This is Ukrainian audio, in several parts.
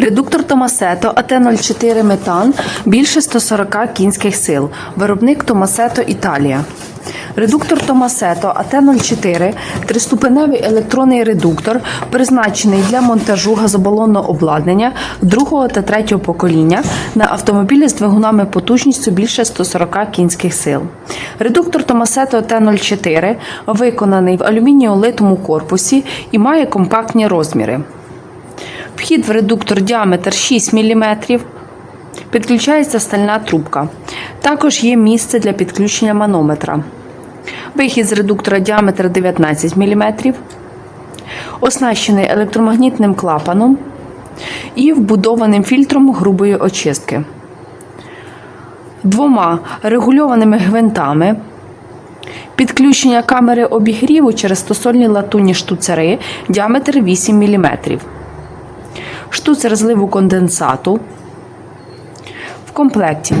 Редуктор Томасето АТ-04 метан більше 140 кінських сил. Виробник Томасето Італія. Редуктор Томасето АТ-04 триступеневий електронний редуктор, призначений для монтажу газобалонного обладнання другого та третього покоління на автомобілі з двигунами потужністю більше 140 кінських сил. Редуктор Томасето АТ-04 виконаний в алюмінієвому корпусі і має компактні розміри. Вхід в редуктор діаметр 6 мм. Підключається стальна трубка. Також є місце для підключення манометра. Вихід з редуктора діаметр 19 мм. Оснащений електромагнітним клапаном і вбудованим фільтром грубої очистки. Двома регульованими гвинтами. Підключення камери обігріву через стосольні латунні штуцери діаметр 8 мм штуцер зливу конденсату. В комплекті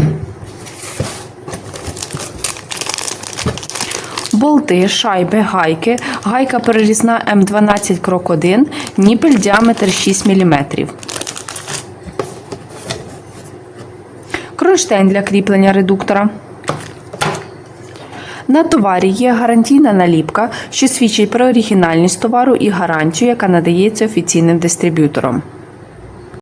болти, шайби, гайки, гайка перерізна М12 крок 1, ніпель діаметр 6 мм. Кронштейн для кріплення редуктора. На товарі є гарантійна наліпка, що свідчить про оригінальність товару і гарантію, яка надається офіційним дистриб'ютором.